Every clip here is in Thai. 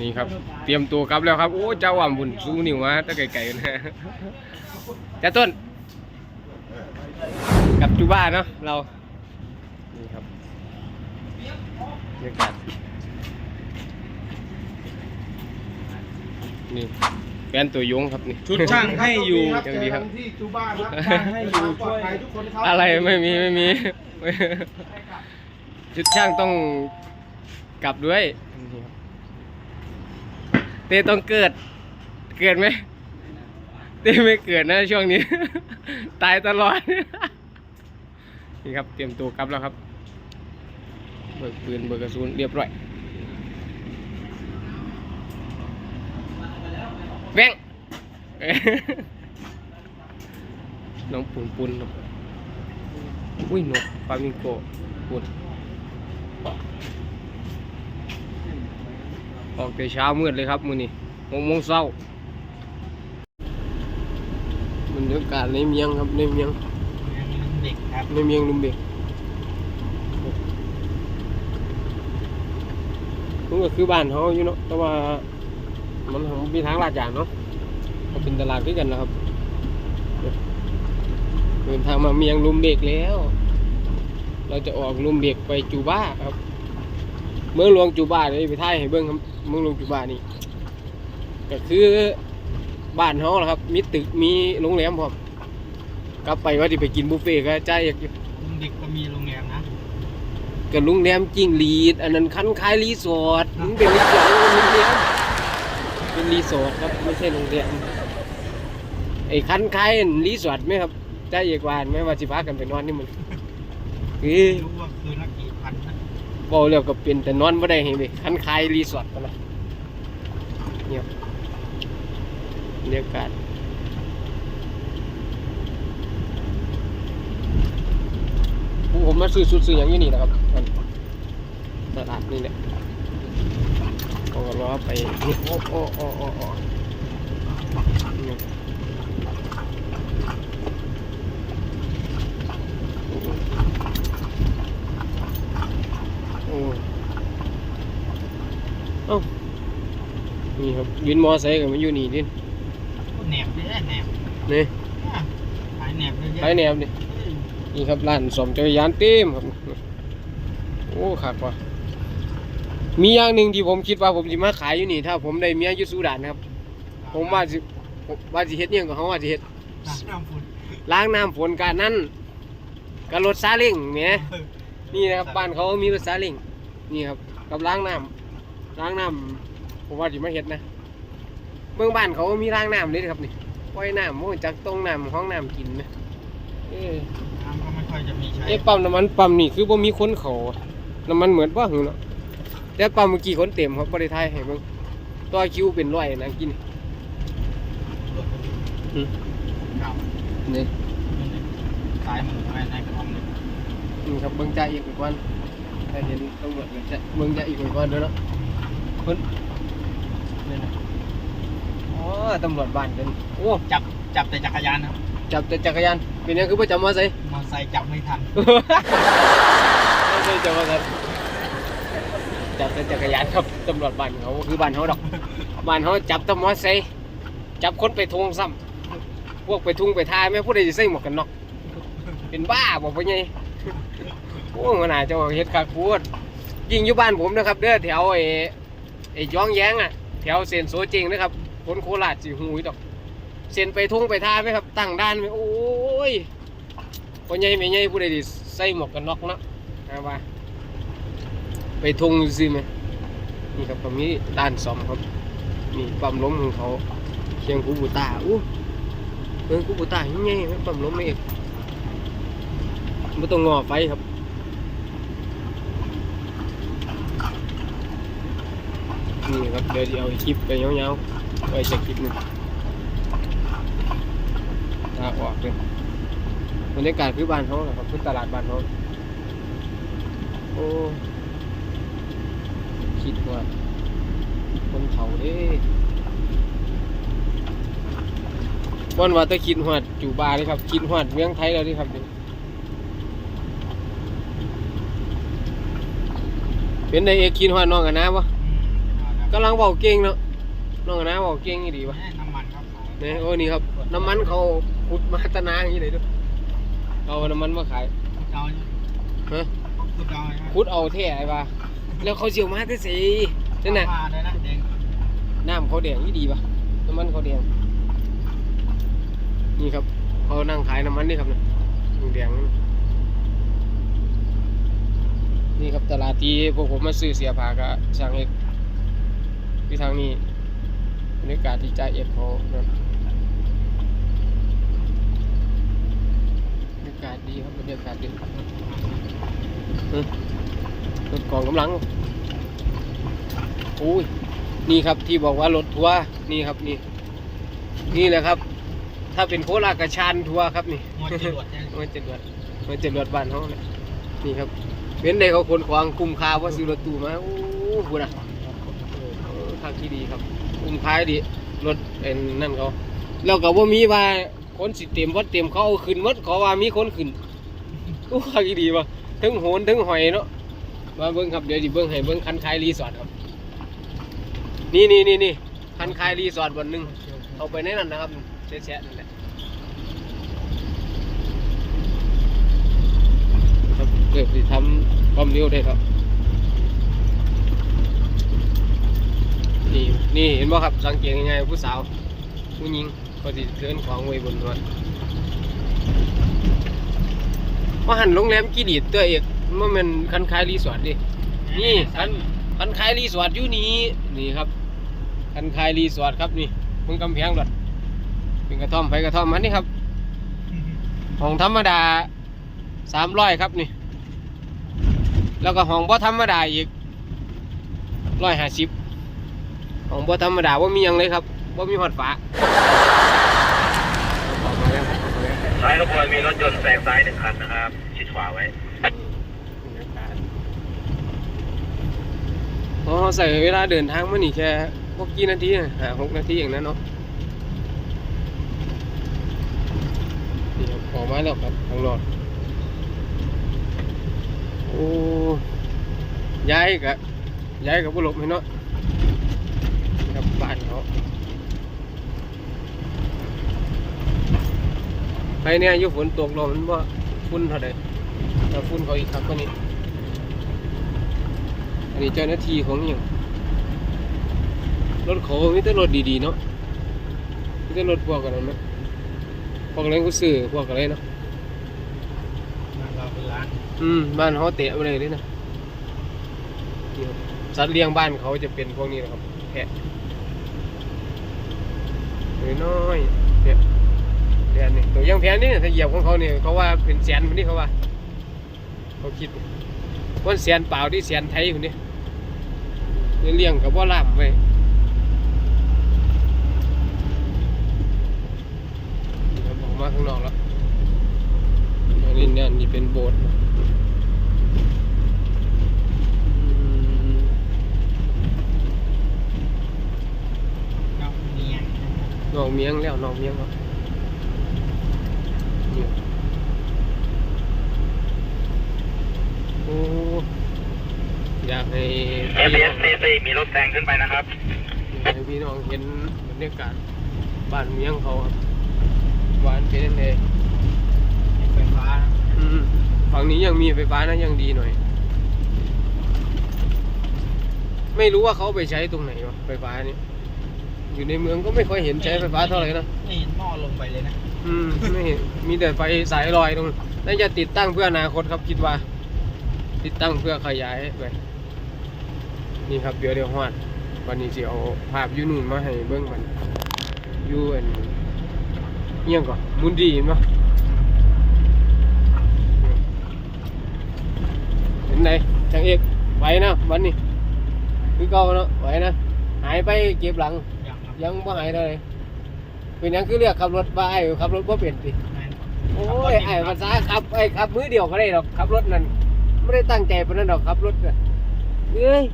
นี่ครับ เตรียมตัวกลับแล้วครับ โอ้เจ้าอ่ำบุญสู้นิวมาตั้งไกลๆนะจ้าต้นกลับจูบ้านเนาะเรา นี่ครับบรรยากาศนี่แฟนตัวยงครับนี่ ชุดช่างให้อยู่ยังดีครับที่จูบ้านครับช่างให้อยู่ช่วยปลดภัทุกคนครับอะไรไม่มีไม่มี ชุดช่างต้องกลับด้วยนี่ครับเต้ต้องเกิด เกิดไหมเต้ไม่เกิดนะช่วงนี้ ตายตลอด นี่ครับเตรียมตัวกลับแล้วครับ เบิกปืนเบิกกระสุนเรียบร้อยแบงน้องปุนปุนอุ้ยนกฟลามิงโกปุน ออกแต่เช้ามืดเลยครับมื้อนี้หกโมงเช้าบรรยากาศในเมียงครับในเมียงเด็กครับในเมียงลุมเบกมันก็คือบ้านเขาอยู่เนาะแต่ว่ามันมีทางลาดยางเนาะก็เป็นตลาดด้วยกันนะครับเดินทางมาเมียงลุมเบกแล้ว เราจะออกลุมเบกไปจูบ้าครับ เมืองหลวงจูบ้าเลยไปท่ายให้เบิ้งครับเมืองหลวงจูบ้านี่ก็คือบ้านเขาแหละครับ มีตึกมีโรงแรมพร้อมกลับไปว่าที่ไปกินบุฟเฟ่ต์ก็ใจายอยากอยู่เด็กก็มีโรงแรมนะกับโรงแรมจิ้งหรีด อันนั้นคันคายรีสอร์ทมันเป็นรีสอร์ทมันเป็นโรงแรมเป็นรีสอร์ทครับไม่ใช่โรงแรมไอ้คันคายรีสอร์ทไหมครับใจเอกวานไหมว่าสิพากันไปนอนนี่มันคือไม่รู้ว่าคืนละกี่พันนะ บอ กแล้วก็เป็นแต่นอนไม่ได้เห็นดิคันคายรีสอร์ทไปละเนี่ยบบรรยากาศผมมาซื้อสุดซื้ออย่างนี้นี่นะครับตลาดนี่แหละก็รอไปโอ้โอ้โอ้โอ้โอ้เนี่ยโอ้เอ้านี่ครับ วินมอไซค์กับมันอยู่นี่ดิแหนบเลยแหนบนี่ขายแหนบเลยไปแนวนี่นี่ครับร้านสมจักรยานเต็มครับโอ้ขาดว่ะมีอย่างหนึ่งที่ผมคิดว่าผมจะมาขายอยู่นี่ ถ้าผมได้เมียอยู่สุดานนะครับ ผมว่าสิผมว่าสิเฮ็ดเนี่ยงกับเขาว่าสิเฮ็ดน้ำฝุ่นล้างน้ำฝนการนั้นกับรถซาเล้งแหมนี่นะครับบ้านเขามีรถซาเล้งนี่ครับกับล้างน้ำล้างน้ำผมว่าสิมาเฮ็ดนะ เบื้องบ้านเขามีล้างน้ำเลยนะครับนี่ว่ายน้ำโอ้ยจักตรงน้ำห้องน้ำกินนะเอ้ยน้ำก็ไม่ค่อยจะมีใช้เอ้ปั๊มน้ำมันปั๊มนี่คือบ่มีคนเขาอะน้ำมันเหมือนว่าหึเนาะแต่ปั๊มเมื่อกี้คนเต็มครับบ่ได้ทายให้เบิ่งต่อคิวเป็นร้อยนะกินอืมเก่านี่สายหมูอะไรในกระท่อมเลยนี่ครับเบิ่งจ่าอีกไปก่อนถ้าเห็นตำรวจก็จะเบิ่งจ่าอีกไปก่อนเด้อเนาะเพิ่นนี่นะอ๋อ ตำรวจบ้านเพิ่นโอ้จับจับแต่จักรยานนะจับแต่จักรยานเป็นหยังคือบ่จับมอไซค์มอไซค์จับไม่ทัน ไม่ใช่จับมอไซค์จับแต่จักรยานครับตำรวจบ้านเขาคือบ้านเขาดอกบ้านเขาจับแตำมอไซค์จับคนไปทวงซ้ำพวกไปทุ่งไปทายแม่ผู้ใดจะใส่หมวกกันน็อกเป็นบ้าบอกไปไงโอ้มันอาจจะเฮ็ดคักพูดยิงอยู่บ้านผมนะครับเด้อแถวไอ้ไอ้ย้องแย้งอะแถวเซนโซจริงนะครับ คนโคราชสิหูยดอกเซนไปทุ่งไปท่าไหมครับตั้งด้านไหมโอ้ยพ่อใหญ่แม่ใหญ่ผู้ใดสิใส่หมวกกันน็อกเนาะนะว่า ไปทุ่งซิไหมนี่ครับก็มีด้านสองครับนี่ปั๊มล้มของเขาเชียงคูบูตาอู้เมืองคูบูตายังไงครับปั๊มล้มไม่เอกไม่ต้องงอไฟครับนี่ครับเดี๋ยวจะเอาคลิปไปเงาๆ ไปจะคลิปหนึงตาออกเลยบรรยากาศคือบ้านเขาแหละครับคือตลาดบ้านเขาโอ้คิดว่า คนเขาเด้วันว่าแตะคิดหอดจูบาเลยครับ คิดหอดเมืองไทยแล้วเดิครับนี่เป็นไดเอกคิดหอดน้องกันนะวะอืมกำลังบอกเก่งเนาะ น้องนะบอกเก่งอีดีวะแม่น้ำมันครับขายเนี่ยโอ้นี่ครับ น้ำมันเขาขุดมาตะนาอย่างนี้เลยด้วยเอาน้ำมันมาขายเกาเนี่ยฮะตุกเกาเนี่ยขุดเอาแท้ไอ้ปะแล้วเขาเสียวมาที่สีนั่นน่ะมาเลยนะเด็กน้ำเขาแดงนี่ดีปะน้ำมันเขาแดงนี่ครับเขานั่งขายน้ำมันนี่ครับเนี่ยแดงๆนั่นนี่ครับตลาดที่พวกผมมาซื้อเสียผ้าก็ช่างเอกที่ทางนี้ บรรยากาศที่จ่าเอ็ดเขานั่นบรรยากาศดีครับบรรยากาศดีเออรถกองกำลังโอ้ยนี่ครับที่บอกว่ารถทัวร์นี่ครับนี่ นี่แหละครับ ถ้าเป็นโคราชกระชานทัวร์ครับนี่มวยจรวดเนี่ยมันจะเดือดมันจะเดือดบ้านเขาเนี่ยนี่ครับเป็นได้เขาคนควางคุ้มค่าว่าซื้อรถตู้มาโอ้โหนะเออทางที่ดีครับ คุ้มค่ายดีรถเป็นนั่นเขาแล้วก็ว่ามีว่าคนสิเต็มวัดเต็มเขาเอาขึ้นวัดขอว่ามีคนขึ้นโอ้ทางที่ดีวะทั้งโหนทั้งหอยเนาะมาเบิ้งครับเดี๋ยวดิเบิ้งให้เบิ้งคันคายรีสอร์ทครับ นี่นี่นี่นี่คันคายรีสอร์ทวันหนึ่งเอาไปในนั้นนะครับแชะๆนั่นแหละครับเกิดสิทำความเร็วได้ครับ นี่นี่เห็นบ่ครับสังเกตง่ายๆผู้สาว ผู้หญิงก็สิเดินของไว้บนรถว่าหันโรงแรมกี่ดีดตัวเอกมันเป็นคันคายรีสอร์ทดินี่คันคันคายรีสอร์ทอยู่นี่นี่ครับคันคายรีสอร์ทครับนี่มึงกำแพงรถเป็นกระท่อมไปกระท่อมมันนี่ครับห้องธรรมดาสามร้อยครับนี่ แล้วก็ห้องบ่ธรรมดาอีกร้อยห้าสิบ ห้องบ่ธรรมดาว่ามีหยังเลยครับว่ามีหอดฝาออกมาแล้วออกมาแล้วซ้ายขบวนมีรถยนต์แซงซ้ายหนึ่งคันนะครับ ชิดขวาไว้อ๋อใส่เวลาเดินทางมานี่แค่พวกกี่นาทีนะหาหกนาทีอย่างนั้นเนาะนี่ครับออกมาแล้วครับทางรอดโอ้ย้ายกะย้ายกับบุหลบให้เนาะนี่ครับบ้านเขาไปเนี่ยอยุฝนตกลงมันว่าฝุ่นเท่าใดแต่ฝุ่นเขาอีกครับก็นี่อันนี้เจ้าหน้าที่ของอหย่างรถเขามีแต่รถดีๆเนาะมีแต่รถพวกกันนั้นไหมพวกอะไรก็ซื้อพวกอะไรเนาะเราเป็นร้านอืมบ้านเขาเตะไปเลยเลยนะนี่ครับสัตว์เลี้ยงบ้านเขาจะเป็นพวกนี้นะครับแพะ น้อยเนี่ยแพะนี่ตัวยังแพะนี่ถ้าเหยียบของเขาเนี่ยเขาว่าเป็นแสนคนนี้เขาว่าเขาคิดว่าแสนเปล่าที่แสนไทยคนนี้เลี้ยงกับว่าล่ามไว้นี่ครับออกมาข้างนอกแล้วนนี้เนี่ยนี่เป็นโบสถ์อืม เกาเนียง นอกเมียงแล้วนอกเมียงแล้วนี่โอ้อยากให้พี่น้อง FSCC มีรถแซงขึ้นไปนะครับ อยากให้พี่น้องเห็นบรรยากาศบ้านเมียงเขาครับหวานเป็นยังไงไฟฟ้าอืมฝั่งนี้ยังมีไฟฟ้านะยังดีหน่อย ไม่รู้ว่าเขาไปใช้ตรงไหนวะไฟฟ้านี่ อยู่ในเมืองก็ไม่ค่อยเห็นใช้ไฟฟ้าเท่าไหร่นะไม่เห็นหม้อลงไปเลยนะ อืมไม่เห็นมีแต่ไฟสายลอยตรงน่าจะติดตั้งเพื่ออนาคตครับคิดว่า ติดตั้งเพื่อขยายไปนี่ครับเดี๋ยวเดี๋ยวฮอดวันนี้จะเอาภาพอยูนู่นมาให้เบิ้งมันอยูอันเอียงก่อนมุนดีเห็นปะเห็นไหนช่างเอกไหวนะวันนี้คือเก่าเนาะไหวนะหายไปเก็บหลังอ ย่างครับยังบ่หายเลย เป็นหยังคือเรียกขับรถบ้าไอ้ขับรถบ่เป็นสิแม่นโอ้ยไอ้ภาษาขับไอ้ขับมือเดียวก็ได้ดอกขับรถนั่นไม่ได้ตั้งใจปานนั้นดอกขับรถน่ะเอ้ย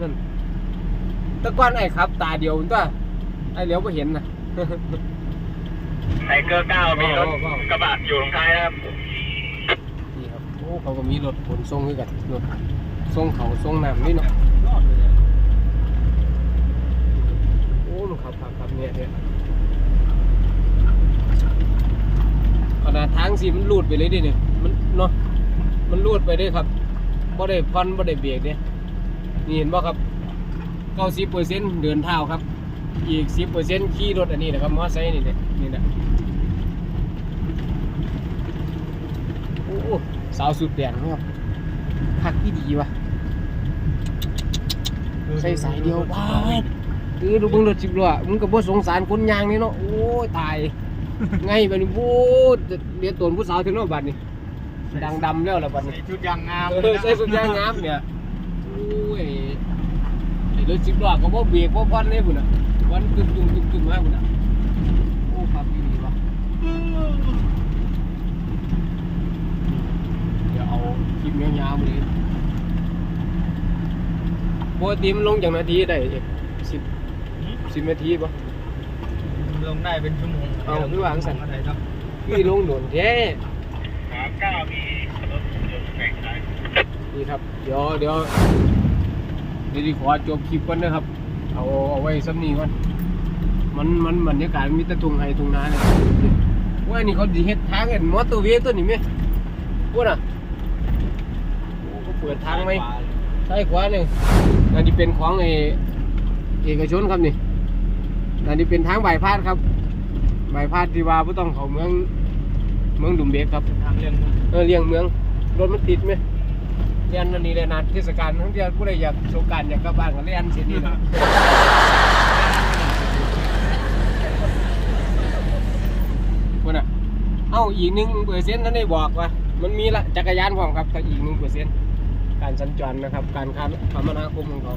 นั่นแตะก้อนไอ้ขับ ตาเดียวตัวไอ้เหลียวบ่เห็นน่ะ ไทเกอร์เก้ามีรถกระบะอยู่ตรงท้ายนะครับ นี่ครับโอ้เขาก็มีรถขนส่งคือกันรถส่งเขาส่งน้ำนี่เนาะ ครับครับครับเนี่ยเนี่ยขนาดทางสีมันลูดไปเลยดิเนี่ยมันเนาะมันลูดไปเลยครับบ่ได้พันบ่ได้เบียกเนี่ยนี่เห็นบ่ครับเก้าสิบเปอร์เซ็นต์เดินเท้าครับ อีกสิบเปอร์เซ็นต์ขี่รถอันนี้นะครับมอเตอร์ไซค์นี่เนี่ยนี่นะโอ้สาวสุดแดงครับพักที่ดีวะใส่สายเดียวบ้า ดเออดูเบิ่งรถสิบล้อมึงก็บ่สงสารคนยางนี่เนาะโอ้ยตายไงบัดนี้โอ้เรียนตัวผู้สาวถึงเนาะบัดนี้ดังดำแล้วล่ะบัดนี้ ใส่ชุดยางงามเออใส่สุดยางงามเนี่ยโอ้ยไอ้รถสิบล้อก็บ่เบรกบ่พันเลยพุ่นน่ะวันกึ่งกึ่งกึ่งกึ่งมาพุ่นน่ะโอ้ครับดีๆวะเดี๋ยวเอาคลิปยาวๆมาเลยปกติมันลงจากนาทีได้สิบ สิบนาทีป่ะ ลงได้เป็นชั่วโมงเอาพี่วางสั่นอะไรครับพี่ลงหนุนแท้สามเก้ามีรถยนต์แซงซ้ายนี่ครับ เดี๋ยวเดี๋ยวเดี๋ยวดิขอจบคลิปก่อนนะครับ เอาเอาไว้ซ้ำนี้ก่อนมันมันบรรยากาศมีแต่ทุ่งไห้ทุ่งนาเนี่ยว่านี่เขาดีเฮ็ดทางกันมอเตอร์เวย์ตัวนี้ไหมพูดน่ะโอ้เขาเปิดทางไหมใช่ขวาเนี่ยอันนี้เป็นของไอเอกชนครับนี่ อันนี้เป็นทางบายพาดครับบายพาดที่ว่าไม่ต้องเข้าเมืองเมืองดุมเบกครับทางเรื่องเออเลี้ยงเมืองรถมันติดไหมเรียนอันนี้เลยนะเทศกาลทั้งเดียวผู้ใดอยากสงกรารอยากกลับบ้านก็เรียนเสียนี่นะคนอะเอ้าอีกหนึ่งเปอร์เซ็นต์นั้นได้บอกว่ามันมีละจักรยานพร้อมครับแต่อีกหนึ่งเปอร์เซ็นต์การสัญจรนะครับ การคมนาคมของเขา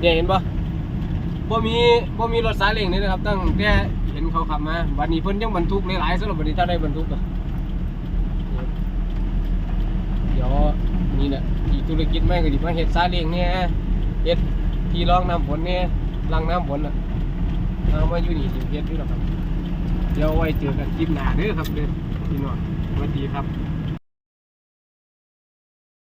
เนี่ยเห็นปะ บ่มีบ่มีรถสายเร่งเลยนะครับ ตั้งแต่เห็นเขาขับมาวันนี้เพิ่นยังบรรทุกหลายๆสำหรับวันนี้ถ้าได้บรรทุกอะเดี๋ยวนี่แหละอีกธุรกิจแม่ก็ดิมาเฮ็ดซาเล้งเนี่ยเฮ็ดที่รองน้ำฝนเนี่ยรังน้ำฝนอะเอามาอยู่นี่สิเฮ็ดอยู่หรอกครับ เดี๋ยวไว้เจอกันคลิปหน้าเด้อครับเด้อพี่น้องสวัสดีครับ